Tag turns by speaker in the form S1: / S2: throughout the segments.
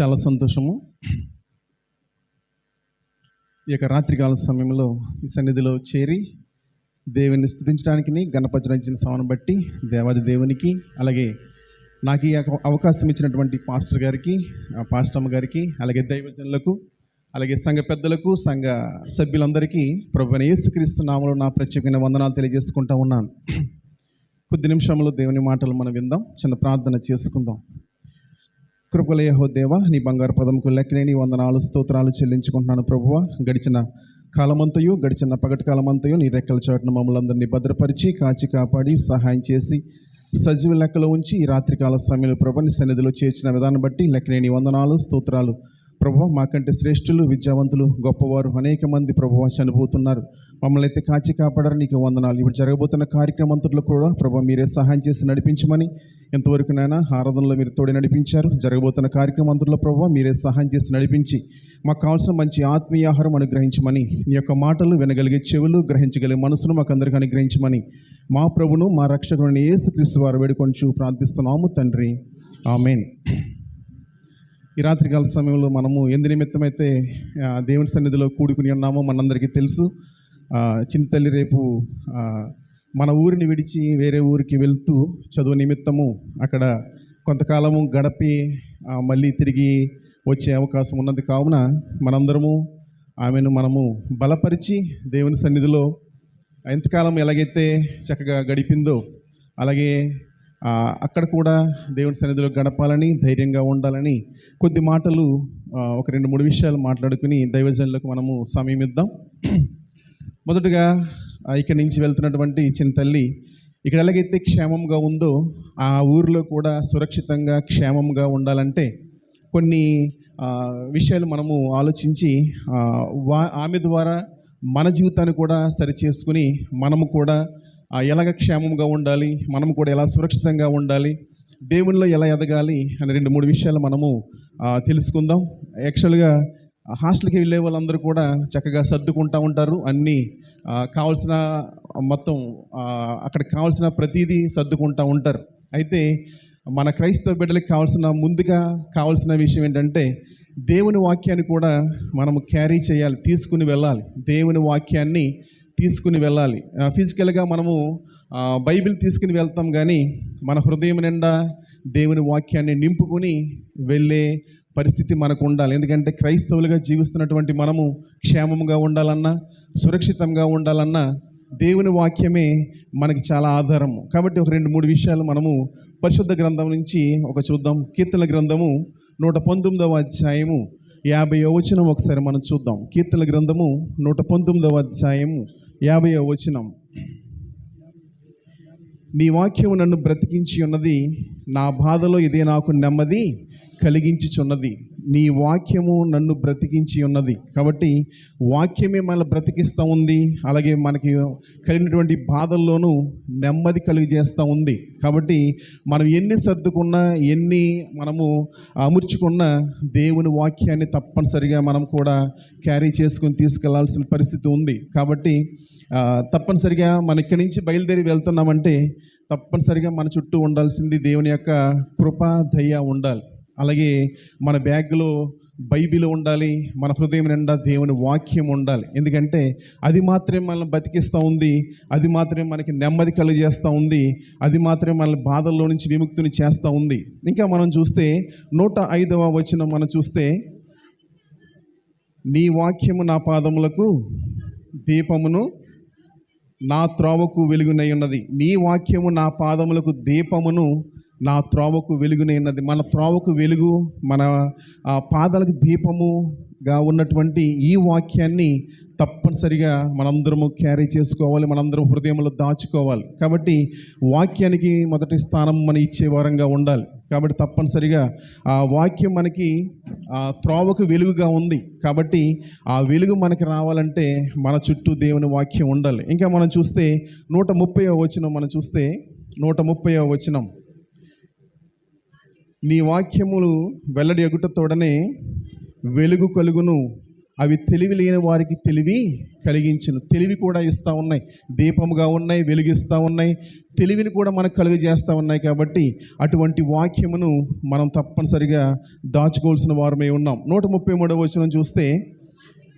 S1: చాలా సంతోషము. ఈ యొక్క రాత్రికాల సమయంలో ఈ సన్నిధిలో చేరి దేవుని స్థుతించడానికి గణపరచడానికి సమను బట్టి దేవాది దేవునికి అలాగే నాకు ఈ యొక్క అవకాశం ఇచ్చినటువంటి పాస్టర్ గారికి ఆ పాస్టమ్మ గారికి అలాగే దైవజనులకు అలాగే సంఘ పెద్దలకు సంఘ సభ్యులందరికీ ప్రభు యేసుక్రీస్తు నామలో నా ప్రత్యేకమైన వందనాలు తెలియజేసుకుంటా ఉన్నాను. కొద్ది నిమిషంలో దేవుని మాటలు మనం విందాం చిన్న ప్రార్థన చేసుకుందాం. కృపలయహో దేవ నీ బంగారు పదముకు లెక్కలేని వందనాలు స్తోత్రాలు చెల్లించుకుంటున్నాను ప్రభువ. గడిచిన కాలమంతయు గడిచిన పగటి కాలమంతయు నీ రెక్కల చాటున మమ్మల్ని అందరినీ భద్రపరిచి కాచి కాపాడి సహాయం చేసి సజీవ లెక్కలో ఉంచి ఈ రాత్రికాల సమయంలో ప్రభు నీ సన్నిధిలో చేర్చిన విధానం బట్టి లెక్కనేని వందనాలు స్తోత్రాలు. ప్రభు మాకంటే శ్రేష్ఠులు విద్యావంతులు గొప్పవారు అనేక మంది ప్రభువ చనిపోతున్నారు. మమ్మల్ని అయితే కాచి కాపాడారు. నీకు వందనాలు. ఇప్పుడు జరగబోతున్న కార్యక్రమంతట్లో కూడా ప్రభా మీరే సహాయం చేసి నడిపించమని ఎంతవరకు నైనా ఆరాధనలో మీరు తోడి నడిపించారు. జరగబోతున్న కార్యక్రమంతట్లో ప్రభావ మీరే సహాయం చేసి నడిపించి మాకు కావాల్సిన మంచి ఆత్మీయ ఆహారం అనుగ్రహించమని నీ యొక్క మాటలు వినగలిగే చెవులు గ్రహించగలిగే మనసును మాకు అందరికీ అనుగ్రహించమని మా ప్రభును మా రక్షకుడిని యేసుక్రీస్తు వారు వేడుకొంచు ప్రార్థిస్తున్నాము తండ్రి. ఆమెన్. ఈ రాత్రికాల సమయంలో మనము ఎందు నిమిత్తమైతే దేవుని సన్నిధిలో కూడుకుని ఉన్నామో మనందరికీ తెలుసు. చింతల్లి చిన్న తల్లి రేపు మన ఊరిని విడిచి వేరే ఊరికి వెళ్తూ చదువు నిమిత్తము అక్కడ కొంతకాలము గడపి మళ్ళీ తిరిగి వచ్చే అవకాశం ఉన్నది. కావున మనందరము ఆమెను మనము బలపరిచి దేవుని సన్నిధిలో ఎంతకాలం ఎలాగైతే చక్కగా గడిపిందో అలాగే అక్కడ కూడా దేవుని సన్నిధిలో గడపాలని ధైర్యంగా ఉండాలని కొద్ది మాటలు ఒక రెండు మూడు విషయాలు మాట్లాడుకుని దైవజనులకు మనము సమయం ఇద్దాం. మొదటగా ఇక్కడ ఇక్కడి నుంచి వెళ్తున్నటువంటి చిన్న తల్లి ఇక్కడ ఎలాగైతే క్షేమంగా ఉందో ఆ ఊరిలో కూడా సురక్షితంగా క్షేమంగా ఉండాలంటే కొన్ని విషయాలు మనము ఆలోచించి వా ఆమె ద్వారా మన జీవితాన్ని కూడా సరి చేసుకుని మనము కూడా ఎలాగ క్షేమంగా ఉండాలి మనము కూడా ఎలా సురక్షితంగా ఉండాలి దేవునిలో ఎలా ఎదగాలి అనే రెండు మూడు విషయాలు మనము తెలుసుకుందాం. యాక్చువల్గా హాస్టల్కి వెళ్ళే వాళ్ళందరూ కూడా చక్కగా సర్దుకుంటూ ఉంటారు. అన్నీ కావాల్సిన మొత్తం అక్కడ అక్కడికి కావాల్సిన ప్రతిదీ సర్దుకుంటూ ఉంటారు. అయితే మన క్రైస్తవ బిడ్డలకు కావాల్సిన ముందుగా కావాల్సిన విషయం ఏంటంటే దేవుని వాక్యాన్ని కూడా మనము క్యారీ చేయాలి తీసుకుని వెళ్ళాలి. దేవుని వాక్యాన్ని తీసుకుని వెళ్ళాలి. ఫిజికల్గా మనము బైబిల్ తీసుకుని వెళ్తాం కానీ మన హృదయం నిండా దేవుని వాక్యాన్ని నింపుకొని వెళ్ళే పరిస్థితి మనకు ఉండాలి. ఎందుకంటే క్రైస్తవులుగా జీవిస్తున్నటువంటి మనము క్షేమంగా ఉండాలన్నా సురక్షితంగా ఉండాలన్నా దేవుని వాక్యమే మనకి చాలా ఆధారము కాబట్టి ఒక రెండు మూడు విషయాలు మనము పరిశుద్ధ గ్రంథం నుంచి ఒక చూద్దాం. కీర్తన గ్రంథము నూట పంతొమ్మిదవ అధ్యాయము యాభై వచనం ఒకసారి మనం చూద్దాం. కీర్తన గ్రంథము నూట పంతొమ్మిదవ అధ్యాయము యాభై వచనం. నీ వాక్యము నన్ను బ్రతికించి ఉన్నది నా బాధలో ఇదే నాకు నెమ్మది కలిగించుచున్నది. నీ వాక్యము నన్ను బ్రతికించి ఉన్నది. కాబట్టి వాక్యమే మన బ్రతికిస్తూ ఉంది. అలాగే మనకి కలిగినటువంటి బాధల్లోనూ నెమ్మది కలిగజేస్తూ ఉంది. కాబట్టి మనం ఎన్ని సర్దుకున్నా ఎన్ని మనము అమర్చుకున్నా దేవుని వాక్యాన్ని తప్పనిసరిగా మనం కూడా క్యారీ చేసుకుని తీసుకెళ్ళాల్సిన పరిస్థితి ఉంది. కాబట్టి తప్పనిసరిగా మనం ఇక్కడి నుంచి బయలుదేరి వెళ్తున్నామంటే తప్పనిసరిగా మన చుట్టూ ఉండాల్సింది దేవుని యొక్క కృప దయ ఉండాలి. అలాగే మన బ్యాగ్లో బైబిల్ ఉండాలి మన హృదయం నిండా దేవుని వాక్యం ఉండాలి. ఎందుకంటే అది మాత్రమే మనల్ని బతికిస్తూ ఉంది అది మాత్రమే మనకి నెమ్మది కలుగజేస్తూ ఉంది అది మాత్రమే మనల్ని బాధల్లో నుంచి విముక్తిని చేస్తూ ఉంది. ఇంకా మనం చూస్తే నూట ఐదవ వచనం మనం చూస్తే నీ వాక్యము నా పాదములకు దీపమును నా త్రోవకు వెలుగునై ఉన్నది. నీ వాక్యము నా పాదములకు దీపమును నా త్రోవకు వెలుగునైనది మన త్రోవకు వెలుగు మన ఆ పాదాలకు దీపముగా ఉన్నటువంటి ఈ వాక్యాన్ని తప్పనిసరిగా మనందరము క్యారీ చేసుకోవాలి మనందరం హృదయంలో దాచుకోవాలి. కాబట్టి వాక్యానికి మొదటి స్థానం మనం ఇచ్చే వారంగా ఉండాలి. కాబట్టి తప్పనిసరిగా ఆ వాక్యం మనకి ఆ త్రోవకు వెలుగుగా ఉంది. కాబట్టి ఆ వెలుగు మనకి రావాలంటే మన చుట్టూ దేవుని వాక్యం ఉండాలి. ఇంకా మనం చూస్తే నూట ముప్పై వచనం మనం చూస్తే నూట ముప్పై వచనం. నీ వాక్యములు వెల్లడి ఎగుటతోడనే వెలుగు కలుగును. అవి తెలివి లేని వారికి తెలివి కలిగించును. తెలివి కూడా ఇస్తూ ఉన్నాయి. దీపముగా ఉన్నాయి వెలిగిస్తూ ఉన్నాయి. తెలివిని కూడా మనకు కలుగజేస్తూ ఉన్నాయి కాబట్టి అటువంటి వాక్యమును మనం తప్పనిసరిగా దాచుకోవాల్సిన వారమే ఉన్నాం. నూట ముప్పై మూడవ వచనం చూస్తే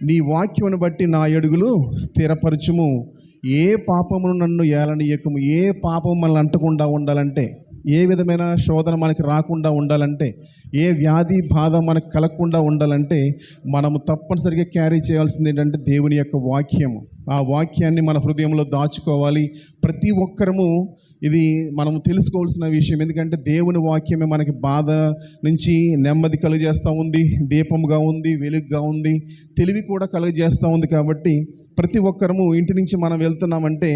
S1: నీ వాక్యమును బట్టి నా అడుగులు స్థిరపరచుము. ఏ పాపమును నన్ను ఏలనీయకము? ఏ పాపం మనల్ని అంటకుండా ఉండాలంటే? ఏ విధమైన శోధన మనకి రాకుండా ఉండాలంటే ఏ వ్యాధి బాధ మనకు కలగకుండా ఉండాలంటే మనము తప్పనిసరిగా క్యారీ చేయాల్సింది ఏంటంటే దేవుని యొక్క వాక్యము. ఆ వాక్యాన్ని మన హృదయంలో దాచుకోవాలి. ప్రతి ఒక్కరము ఇది మనం తెలుసుకోవాల్సిన విషయం. ఎందుకంటే దేవుని వాక్యమే మనకి బాధ నుంచి నెమ్మది కలుగజేస్తూ ఉంది దీపంగా ఉంది వెలుగుగా ఉంది తెలివి కూడా కలుగజేస్తూ ఉంది కాబట్టి ప్రతి ఒక్కరము ఇంటి నుంచి మనం వెళ్తున్నామంటే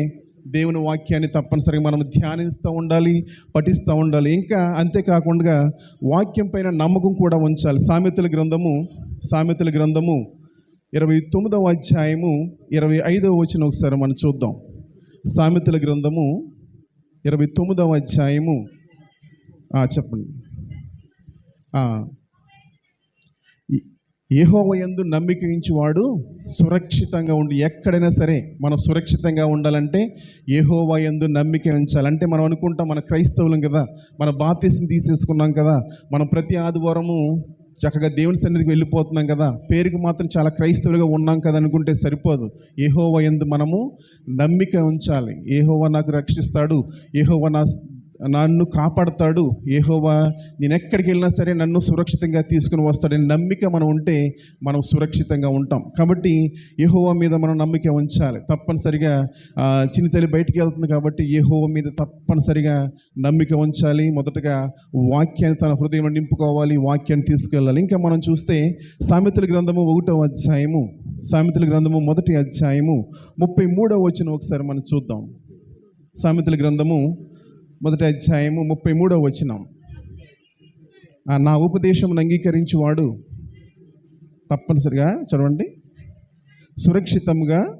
S1: దేవుని వాక్యాన్ని తప్పనిసరిగా మనం ధ్యానిస్తూ ఉండాలి పఠిస్తూ ఉండాలి. ఇంకా అంతేకాకుండా వాక్యం పైన నమ్మకం కూడా ఉంచాలి. సామెతల గ్రంథము సామెతల గ్రంథము ఇరవై తొమ్మిదవ అధ్యాయము ఇరవై ఐదవ వచ్చిన ఒకసారి మనం చూద్దాం. సామెతల గ్రంథము ఇరవై తొమ్మిదవ అధ్యాయము. చెప్పండి. ఏహోవ ఎందు నమ్మిక ఉంచువాడు సురక్షితంగా ఉండి ఎక్కడైనా సరే మనం సురక్షితంగా ఉండాలంటే ఏహోవయందు నమ్మిక ఉంచాలంటే మనం అనుకుంటాం మన క్రైస్తవులం కదా మన బాప్తీసం తీసేసుకున్నాం కదా మనం ప్రతి ఆదివారము చక్కగా దేవుని సన్నిధికి వెళ్ళిపోతున్నాం కదా పేరుకి మాత్రం చాలా క్రైస్తవులుగా ఉన్నాం కదా అనుకుంటే సరిపోదు. ఏహోవ ఎందు మనము నమ్మిక ఉంచాలి. ఏహోవ నాకు రక్షిస్తాడు. ఏహోవ నా నన్ను కాపాడతాడు. ఏహోవా నేను ఎక్కడికి వెళ్ళినా సరే నన్ను సురక్షితంగా తీసుకుని వస్తాడని నమ్మిక మనం ఉంటే మనం సురక్షితంగా ఉంటాం. కాబట్టి ఏహోవా మీద మనం నమ్మిక ఉంచాలి. తప్పనిసరిగా చిన్న తల్లి బయటికి వెళ్తుంది కాబట్టి ఏహోవా మీద తప్పనిసరిగా నమ్మిక ఉంచాలి. మొదటగా వాక్యాన్ని తన హృదయంలో నింపుకోవాలి. వాక్యాన్ని తీసుకెళ్ళాలి. ఇంకా మనం చూస్తే సామెతల గ్రంథము ఒకటో అధ్యాయము. సామెతల గ్రంథము మొదటి అధ్యాయము ముప్పై మూడవ వచ్చిన ఒకసారి మనం చూద్దాం. సామెతల గ్రంథము మొదటి అధ్యాయము ముప్పై మూడవ వచనం. నా ఉపదేశమును అంగీకరించువాడు తప్పనిసరిగా చదవండి. సురక్షితముగా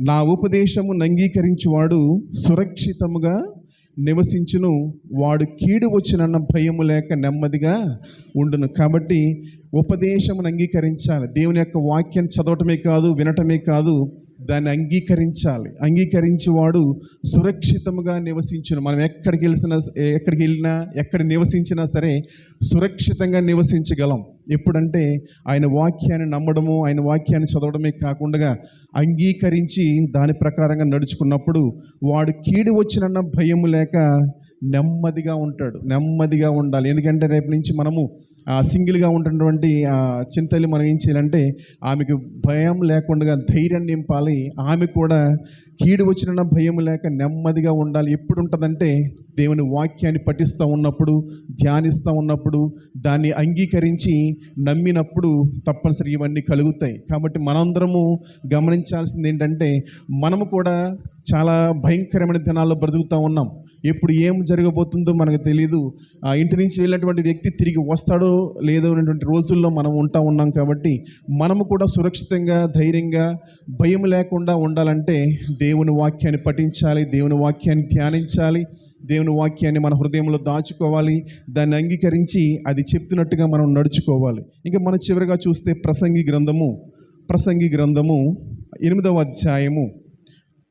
S1: నా ఉపదేశమును అంగీకరించువాడు సురక్షితముగా నివసించును. వాడు కీడు వచ్చినన్న భయము లేక నెమ్మదిగా ఉండును. కాబట్టి ఉపదేశమును అంగీకరించాలి. దేవుని యొక్క వాక్యాన్ని చదవటమే కాదు వినటమే కాదు దాన్ని అంగీకరించాలి. అంగీకరించి వాడు సురక్షితముగా నివసించును. మనం ఎక్కడికి వెళ్ళినా ఎక్కడికి వెళ్ళినా ఎక్కడ నివసించినా సరే సురక్షితంగా నివసించగలం. ఎప్పుడంటే ఆయన వాక్యాన్ని నమ్మడము ఆయన వాక్యాన్ని చదవడమే కాకుండా అంగీకరించి దాని ప్రకారంగా నడుచుకున్నప్పుడు వాడు కీడు వచ్చినన్న భయము లేక నెమ్మదిగా ఉంటాడు నెమ్మదిగా ఉండాలి. ఎందుకంటే రేపు నుంచి మనము ఆ సింగిల్గా ఉంటున్నటువంటి ఆ మనం ఏం చేయాలంటే ఆమెకు భయం లేకుండా ధైర్యం నింపాలి. ఆమె కూడా కీడు వచ్చిన భయం లేక నెమ్మదిగా ఉండాలి. ఎప్పుడు ఉంటుందంటే దేవుని వాక్యాన్ని పఠిస్తూ ఉన్నప్పుడు ధ్యానిస్తూ ఉన్నప్పుడు దాన్ని అంగీకరించి నమ్మినప్పుడు తప్పనిసరి ఇవన్నీ కలుగుతాయి. కాబట్టి మనందరము గమనించాల్సింది ఏంటంటే మనము కూడా చాలా భయంకరమైన దినాల్లో బ్రతుకుతూ ఉన్నాం. ఎప్పుడు ఏం జరగబోతుందో మనకు తెలియదు ఆ ఇంటి నుంచి వెళ్ళినటువంటి వ్యక్తి తిరిగి వస్తాడో లేదో అనేటువంటి రోజుల్లో మనం ఉంటా ఉన్నాం కాబట్టి మనము కూడా సురక్షితంగా ధైర్యంగా భయం లేకుండా ఉండాలంటే దేవుని వాక్యాన్ని పఠించాలి దేవుని వాక్యాన్ని ధ్యానించాలి దేవుని వాక్యాన్ని మన హృదయంలో దాచుకోవాలి దాన్ని అంగీకరించి అది చెప్తున్నట్టుగా మనం నడుచుకోవాలి. ఇంకా మనం చివరిగా చూస్తే ప్రసంగి గ్రంథము ప్రసంగి గ్రంథము ఎనిమిదవ అధ్యాయము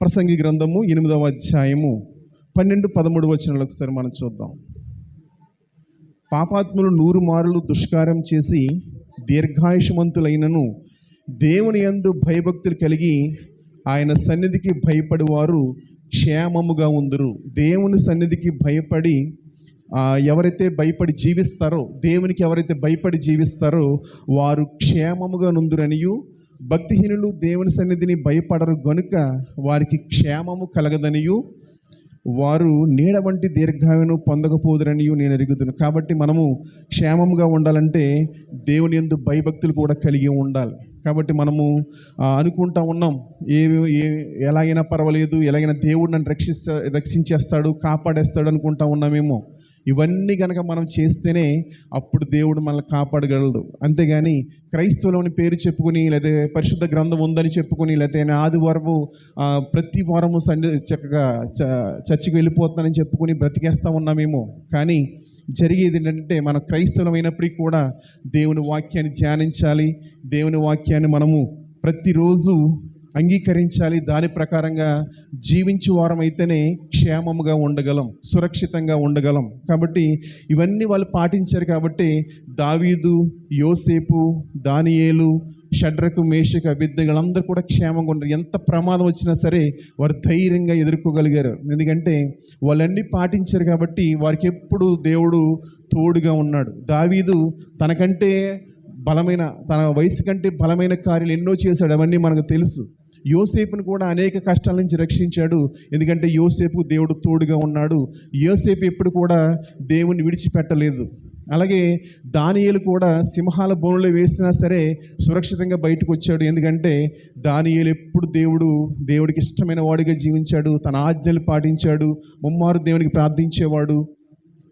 S1: ప్రసంగి గ్రంథము ఎనిమిదవ అధ్యాయము. పన్నెండు పదమూడు వచనాలు ఒకసారి మనం చూద్దాం. పాపాత్ములు నూరు మారులు దుష్కారం చేసి దీర్ఘాయుషమంతులైనను దేవుని యందు భయభక్తులు కలిగి ఆయన సన్నిధికి భయపడేవారు క్షేమముగా ఉందరు. దేవుని సన్నిధికి భయపడి ఎవరైతే భయపడి జీవిస్తారో దేవునికి ఎవరైతే భయపడి జీవిస్తారో వారు క్షేమముగా నుందురనియు భక్తిహీనులు దేవుని సన్నిధిని భయపడరు గనుక వారికి క్షేమము కలగదనియు వారు నీడ వంటి దీర్ఘాయును పొందకపోదురని నేను ఎరుగుతున్నాను కాబట్టి మనము క్షేమంగా ఉండాలంటే దేవుని ఎందు భయభక్తులు కూడా కలిగి ఉండాలి. కాబట్టి మనము అనుకుంటా ఉన్నాం ఏ ఏ ఎలాగైనా పర్వాలేదు ఎలాగైనా దేవుడు నన్ను రక్షిస్తా రక్షించేస్తాడు కాపాడేస్తాడు అనుకుంటా ఉన్నామేమో. ఇవన్నీ కనుక మనం చేస్తేనే అప్పుడు దేవుడు మనల్ని కాపాడగలడు. అంతేగాని క్రైస్తవులని పేరు చెప్పుకుని లేదా పరిశుద్ధ గ్రంథం ఉందని చెప్పుకుని లేకపోతే ఆదివారము ప్రతి వారము సండే చక్కగా చ- చర్చికి వెళ్ళిపోతున్నానని చెప్పుకుని బ్రతికేస్తూ ఉన్నామేమో. కానీ జరిగేది ఏంటంటే మన క్రైస్తవులమైనప్పటికీ కూడా దేవుని వాక్యాన్ని ధ్యానించాలి. దేవుని వాక్యాన్ని మనము ప్రతిరోజు అంగీకరించాలి. దాని ప్రకారంగా జీవించు వారం అయితేనే క్షేమముగా ఉండగలం సురక్షితంగా ఉండగలం. కాబట్టి ఇవన్నీ వాళ్ళు పాటించారు కాబట్టి దావీదు యోసేపు దానియేలు షడ్రకు మేషకు అభిద్దగలందరూ కూడా క్షేమంగా ఉండరు ఎంత ప్రమాదం వచ్చినా సరే వారు ధైర్యంగా ఎదుర్కోగలిగారు. ఎందుకంటే వాళ్ళన్నీ పాటించారు కాబట్టి వారికి ఎప్పుడు దేవుడు తోడుగా ఉన్నాడు. దావీదు తనకంటే బలమైన తన వయసు కంటే బలమైన కార్యాలు ఎన్నో చేశాడు. అవన్నీ మనకు తెలుసు. యోసేపును కూడా అనేక కష్టాల నుంచి రక్షించాడు. ఎందుకంటే యోసేపు దేవుడు తోడుగా ఉన్నాడు. యోసేపు ఎప్పుడు కూడా దేవుని విడిచిపెట్టలేదు. అలాగే దానియేలు కూడా సింహాల బోనులో వేసినా సరే సురక్షితంగా బయటకు వచ్చాడు. ఎందుకంటే దానియేలు ఎప్పుడు దేవుడు దేవుడికి ఇష్టమైన వాడిగా జీవించాడు. తన ఆజ్ఞలు పాటించాడు. ముమ్మారు దేవునికి ప్రార్థించేవాడు.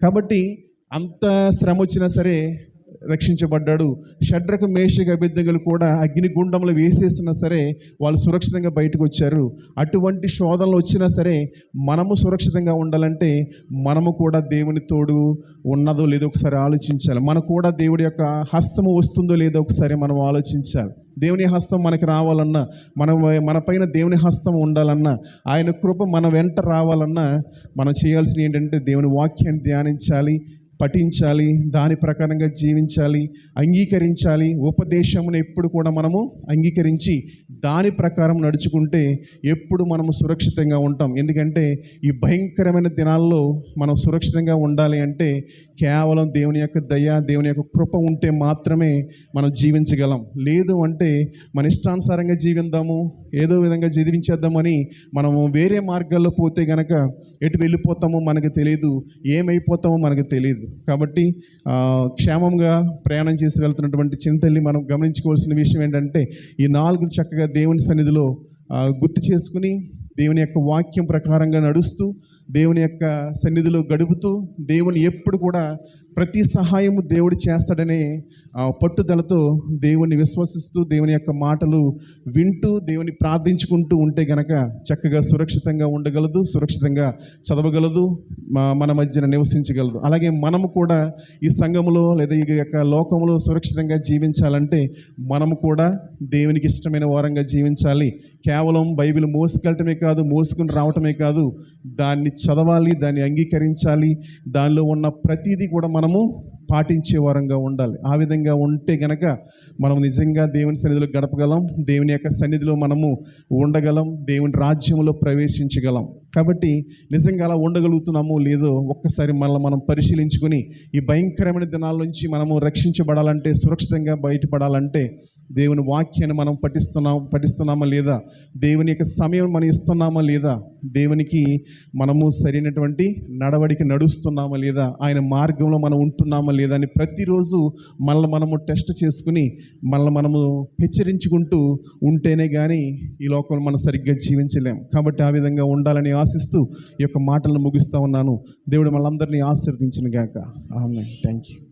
S1: కాబట్టి అంత శ్రమ వచ్చినా సరే రక్షించబడ్డాడు. షడ్రకు మేషక అభిద్దగలు కూడా అగ్నిగుండంలో వేసేసినా సరే వాళ్ళు సురక్షితంగా బయటకు వచ్చారు. అటువంటి శోధనలు వచ్చినా సరే మనము సురక్షితంగా ఉండాలంటే మనము కూడా దేవుని తోడు ఉన్నదో లేదో ఒకసారి ఆలోచించాలి. మనకు కూడా దేవుడి యొక్క హస్తము వస్తుందో లేదో ఒకసారి మనం ఆలోచించాలి. దేవుని హస్తం మనకి రావాలన్నా మన మన పైన దేవుని హస్తం ఉండాలన్నా ఆయన కృప మన వెంట రావాలన్నా మనం చేయాల్సింది ఏంటంటే దేవుని వాక్యాన్ని ధ్యానించాలి. పఠించాలి దాని ప్రకారంగా జీవించాలి అంగీకరించాలి. ఉపదేశమును ఎప్పుడు కూడా మనము అంగీకరించి దాని ప్రకారం నడుచుకుంటే ఎప్పుడు మనము సురక్షితంగా ఉంటాం. ఎందుకంటే ఈ భయంకరమైన దినాల్లో మనం సురక్షితంగా ఉండాలి అంటే కేవలం దేవుని యొక్క దయ దేవుని యొక్క కృప ఉంటే మాత్రమే మనం జీవించగలం. లేదు అంటే మన ఇష్టానుసారంగా జీవిందాము ఏదో విధంగా జీవించేద్దామని మనము వేరే మార్గాల్లో పోతే గనక ఎటు వెళ్ళిపోతామో మనకు తెలియదు ఏమైపోతామో మనకు తెలియదు కాబట్టి క్షేమంగా ప్రయాణం చేసి వెళ్తున్నటువంటి చింతల్ని మనం గమనించుకోవాల్సిన విషయం ఏంటంటే ఈ నాలుగు చక్కగా దేవుని సన్నిధిలో గుర్తు చేసుకుని దేవుని యొక్క వాక్యం ప్రకారంగా నడుస్తూ దేవుని యొక్క సన్నిధిలో గడుపుతూ దేవుని ఎప్పుడు కూడా ప్రతి సహాయము దేవుడు చేస్తాడనే ఆ, పట్టుదలతో దేవుని విశ్వసిస్తూ దేవుని యొక్క మాటలు వింటూ దేవుని ప్రార్థించుకుంటూ ఉంటే గనక చక్కగా సురక్షితంగా ఉండగలదు సురక్షితంగా చదవగలదు మన మధ్యన నివసించగలదు. అలాగే మనము కూడా ఈ సంఘములో లేదా ఈ యొక్క లోకంలో సురక్షితంగా జీవించాలంటే మనము కూడా దేవునికి ఇష్టమైన వారంగా జీవించాలి. కేవలం బైబిల్ మోసుకెళ్ళటమే కాదు మోసుకుని రావటమే కాదు దాన్ని చదవాలి దాన్ని అంగీకరించాలి. దానిలో ఉన్న ప్రతిదీ కూడా మనము పాటించే వారంగా ఉండాలి. ఆ విధంగా ఉంటే గనక మనం నిజంగా దేవుని సన్నిధిలో గడపగలం దేవుని యొక్క సన్నిధిలో మనము ఉండగలం దేవుని రాజ్యంలో ప్రవేశించగలం. కాబట్టి నిజంగా అలా ఉండగలుగుతున్నామో లేదో ఒక్కసారి మళ్ళీ మనం పరిశీలించుకొని ఈ భయంకరమైన దినాల నుంచి మనము రక్షించబడాలంటే సురక్షితంగా బయటపడాలంటే దేవుని వాక్యాన్ని మనం పఠిస్తున్నాం పఠిస్తున్నామా లేదా? దేవుని యొక్క సమయం మనం ఇస్తున్నామా లేదా? దేవునికి మనము సరైనటువంటి నడవడికి నడుస్తున్నామా లేదా? ఆయన మార్గంలో మనం ఉంటున్నామా లేదా అని ప్రతిరోజు మళ్ళీ మనము టెస్ట్ చేసుకుని మళ్ళీ మనము హెచ్చరించుకుంటూ ఉంటేనే కానీ ఈ లోకంలో మనం సరిగ్గా జీవించలేం. కాబట్టి ఆ విధంగా ఉండాలని ఆశిస్తూ ఈ యొక్క మాటలను ముగిస్తూ ఉన్నాను. దేవుడు మనందరినీ ఆశీర్వదించిన గాక. ఆమె థ్యాంక్ యూ